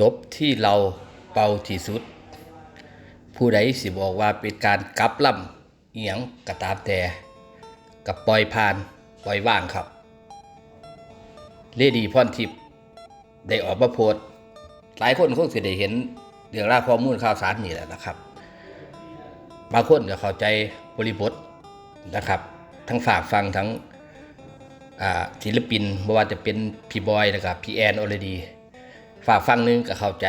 จบที่เราเป่าที่สุด ผู้ใดสิบอกว่าเป็นการกลับลำเอียงกระตามแต่กับปล่อยผ่านปล่อยว่างครับ เลดีพรทิพย์ได้ออกมาโพสต์หลายคนคงสิได้เห็นเรื่องราวข้อมูลข่าวสารนี่แหละนะครับ บางคนก็เข้าใจบริบทนะครับ ทั้งฝากฟังทั้งศิลปินไม่ว่าจะเป็นพี่บอยนะครับพี่แอนออลดี ฝากฟังหนึงก็เข้าใจ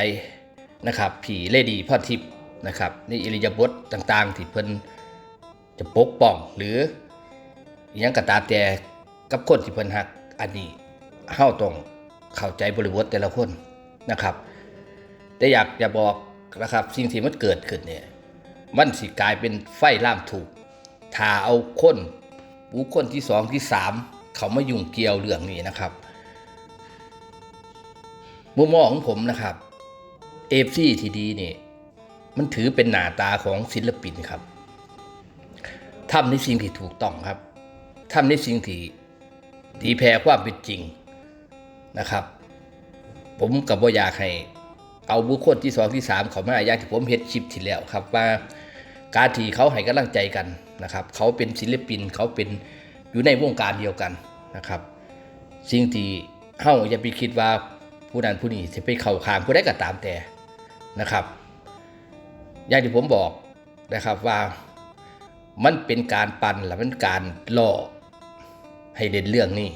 นะครับผีเลดีพรทิพย์นะครับในอิริยาบถต่างๆ ที่เพิ่นจะปกป้องหรือยังก็ตาแต่กับคนที่เพิ่นฮักอันนี้เฮาต้องเข้าใจบริบทแต่ละคนนะครับ แต่อยากจะบอกนะครับสิ่งที่มันเกิดขึ้นเนี่ยมันสิกลายเป็นไฟล่ามถูกถ้าเอาคนบุคคลที่สองที่สามเขามายุ่งเกี่ยวเรื่องนี้นะครับ มุมมองของผมนะครับเอฟซีทีดีนี่มันถือเป็นหน้าตาของศิลปินครับทำในสิ่งที่ถูกต้องครับทำในสิ่งที่ตีแพ้ความเป็นจริงนะครับ ผมกับว่าอยากให้เอาบุคคลที่สองที่สามเขามาอยางที่ผมเห็นคลิปที่แล้วครับว่าการที่เขาให้กำลังใจกันนะครับ เขาเป็นศิลปินเขาเป็นอยู่ในวงการเดียวกันนะครับ สิ่งที่เฮาอย่าไปคิดว่า ผู้นั้นผู้นี้จะไปเข้าข้างผู้ใดก็ตามแต่นะครับ อย่างที่ผมบอกนะครับว่ามันเป็นการปั่นและมันการล่อให้เล่นเรื่องนี้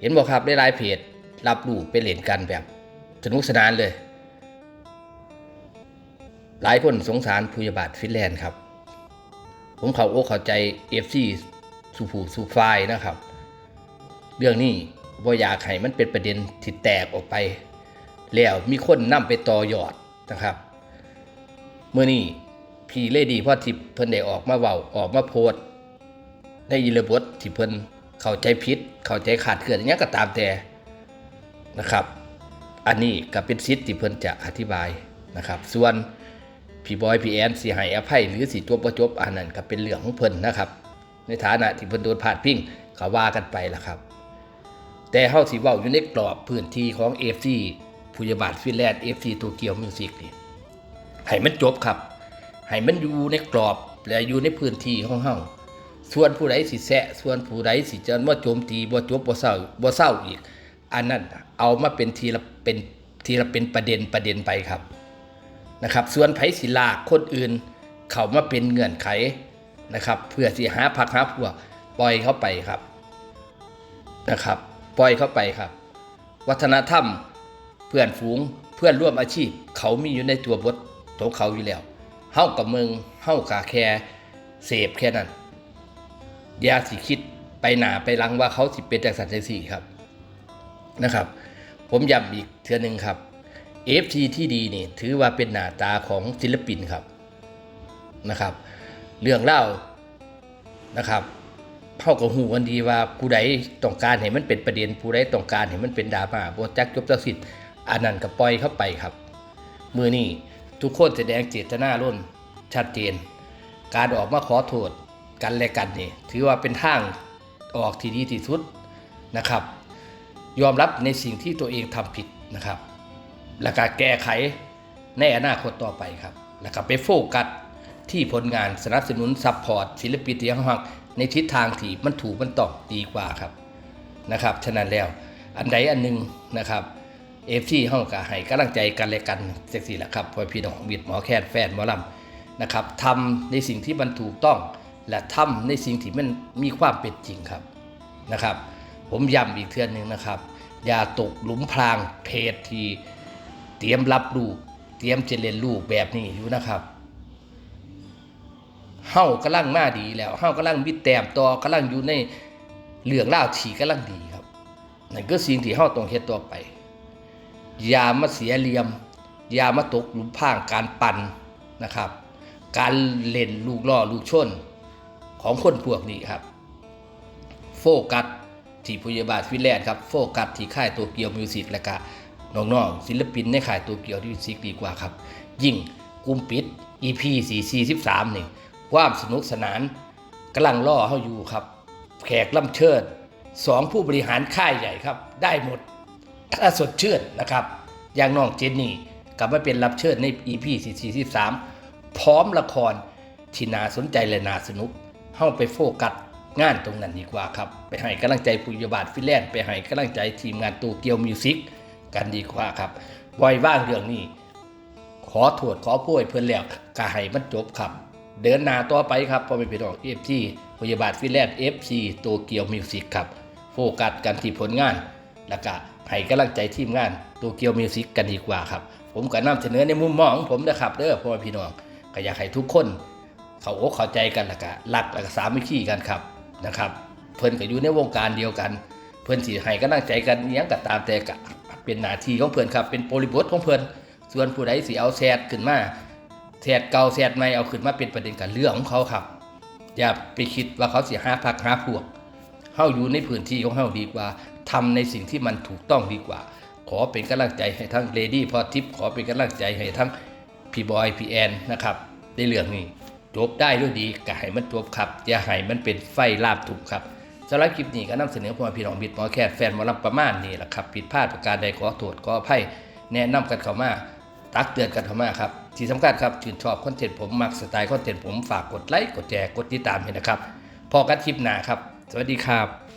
เห็นบอกครับได้หลายเพจรับรู้ไปเล่นกันแบบสนุกสนานเลย หลายคนสงสารผู้ยาบาทฟินแลนด์ครับ ผมเขาโอกเข้าใจเอฟซีสูผูสูไฟายนะครับ เรื่องนี้ บ่อยากให้มันเป็นประเด็นที่แตกออกไป แล้วมีคนนำไปต่อยอดนะครับเมื่อนี้พี่เลดีพ่อทิพเพิ่นได้ออกมาเว้าออกมาโพสต์ในอิรบทที่เพิ่นเข้าใจผิดเข้าใจขาดเกินอย่างนี้ก็ตามแต่นะครับ อันนี้ก็เป็นสิทธิ์ที่เพิ่นจะอธิบายนะครับ ส่วนพี่บอยพี่แอนสิให้อภัยหรือสิจบบ่จบอันนั้นก็เป็นเรื่องของเพิ่นนะครับ ในฐานะที่เพิ่นโดนพาดพิงก็ว่ากันไปล่ะครับ แต่เฮาสิเว้าอยู่ในกรอบพื้นที่ของ FC ผู้ยาบาทฟินแลนด์ FC โตเกียวมิวสิกนี่ให้มันจบครับ ให้มันอยู่ในกรอบและอยู่ในพื้นที่ของเฮาส่วนผู้ใดสิแซะส่วนผู้ใดสิจะมาโจมตีบ่จบบ่เศร้าบ่เศร้าอีก อันนั้นเอามาเป็นทีละเป็นทีละเป็นประเด็นประเด็นไปครับนะครับ ส่วนไผศิลากคนอื่น เขามาเป็นเงื่อนไขนะครับ เพื่อสิหาพักหาพวกปล่อยเข้าไปครับนะครับ ปล่อยเข้าไปครับ วัฒนธรรมเพื่อนฝูงเพื่อนร่วมอาชีพ เขามีอยู่ในตัวบทของเขาอยู่แล้วเฮากับเมืองเฮากาแค่เสพแค่นั้นอย่าสิคิดไปหนาไปลังว่าเขาสิเป็นจากสัตว์ใจสี่ครับนะครับ ผมย้ำอีกเทือหนึ่งครับ FT ที่ดีนี่ถือว่าเป็นหน้าตาของศิลปินครับนะครับ เรื่องเล่านะครับ เข้ากับหูกันดีว่าผู้ใดต้องการให้มันเป็นประเด็นผู้ใดต้องการให้มันเป็นดราม่าบ่จักจบจักสิ้นอันนั้นก็ปล่อยเข้าไปครับ มือนี้ทุกคนแสดงเจตนาล้นชัดเจน การออกมาขอโทษกันและกันนี่ถือว่าเป็นทางออกที่ดีที่สุดนะครับ ยอมรับในสิ่งที่ตัวเองทำผิดนะครับ แล้วก็แก้ไขในอนาคตต่อไปครับ แล้วก็ไปโฟกัสที่ผลงานสนับสนุนซัพพอร์ตศิลปินที่ยังหัก ในทิศทางที่มันถูกมันต้องดีกว่าครับนะครับฉะนั้นแล้วอันใดอันหนึ่งนะครับเอฟซีห้องก็ให้กำลังใจกันและกันเซ็กซี่แหละครับพ่อพี่น้องบิดหมอแคนแฟนหมอลำนะครับทำในสิ่งที่มันถูกต้องและทำในสิ่งที่มันมีความเป็นจริงครับนะครับ ผมย้ำอีกเทือนหนึ่งนะครับ อย่าตกหลุมพรางเพจที่เตรียมรับลูกเตรียมจะเรียนลูกแบบนี้อยู่นะครับ เฮากำลังมาดีแล้วเฮากำลังมีแต้มต่อกำลังอยู่ในเรื่องเล่าวที่กำลังดีครับนั่นก็สิ่งที่เฮาต้องเฮ็ดต่อไป อย่ามาเสียเหลี่ยม อย่ามาตกหลุมพรางการปั่นนะครับ การเล่นลูกล่อลูกชนของคนพวกนี้ครับ โฟกัสที่พยาบาลฟิแลนด์ครับโฟกัสที่ค่ายโตเกียวมิวสิกและก็น้องๆศิลปินในค่ายโตเกียวมิวสิกดีกว่าครับ ยิ่งกุมปิด EP 443นี่ ความสนุกสนานกำลังล่อเขาอยู่ครับ แขกล่ำเชิญสองผู้บริหารค่ายใหญ่ครับ ได้หมดถ้าสดชื่นนะครับ อย่างน้องเจนนี่กลับมาเป็นรับเชิญใน EP 43พร้อมละครที่น่าสนใจและน่าสนุกเฮาไปโฟกัสงานตรงนั้นดีกว่าครับ ไปให้กำลังใจผู้ยบาทฟิแลนด์ไปให้กำลังใจทีมงานตูเกียวมิวสิกกันดีกว่าครับไว้ว่างเรื่องนี้ ขอโทษขอโพยเพื่อนแล้วก็ให้มันจบครับ เดินหน้าต่อไปครับพอไปเป็นออกเอฟซีพยาบาลฟิแลนด์เอฟซีโตเกียวมิวสิกครับ โฟกัสกันที่ผลงาน แล้วก็ให้กำลังใจทีมงานโตเกียวมิวสิกกันดีกว่าครับ ผมก็นำเสนอในมุมมองของผมนะครับเด้อพ่อแม่พี่น้องก็อยากให้ทุกคน เขาอกเข้าใจกันแล้วก็รักแล้วก็สามัคคีกันครับนะครับเพิ่นก็อยู่ในวงการเดียวกัน เพิ่นสิให้กำลังใจกันยังก็ตามแต่ก็เป็นหน้าที่ของเพิ่นครับเป็นบริบทของเพิ่นส่วนผู้ใดสิเอาแซดขึ้นมา แซดเก่าแซดใหม่เอาขึ้นมาเป็นประเด็นกันเรื่องของเขาครับ อย่าไปคิดว่าเขาเสิหาพักหาพวกเฮาอยู่ในพื้นที่ของเฮาดีกว่าทำในสิ่งที่มันถูกต้องดีกว่า ขอเป็นกำลังใจให้ทั้งเลดี้พอทิปขอเป็นกำลังใจให้ทั้งพี่บอยพี่แอนนะครับในเรื่องนี้จบได้ด้วยดีก็ให้มันจบครับอย่าให้มันเป็นไฟลาบถูกครับสำหรับคลิปนี้ก็นำเสนอพ่อพี่น้องบิดหมอแคทแฟนหมอลำประมาณนี้แหละครับผิดพลาดประการใดขอโทษขออภัยแนะนำกันเข้ามาตักเตือนกันเข้ามาครับ ที่สำคัญครับชื่นชอบคอนเทนต์ผมมักสไตล์คอนเทนต์ผมฝากกดไลค์กดแชร์กดติดตามให้นะครับพอกันคลิปหน้าครับ สวัสดีครับ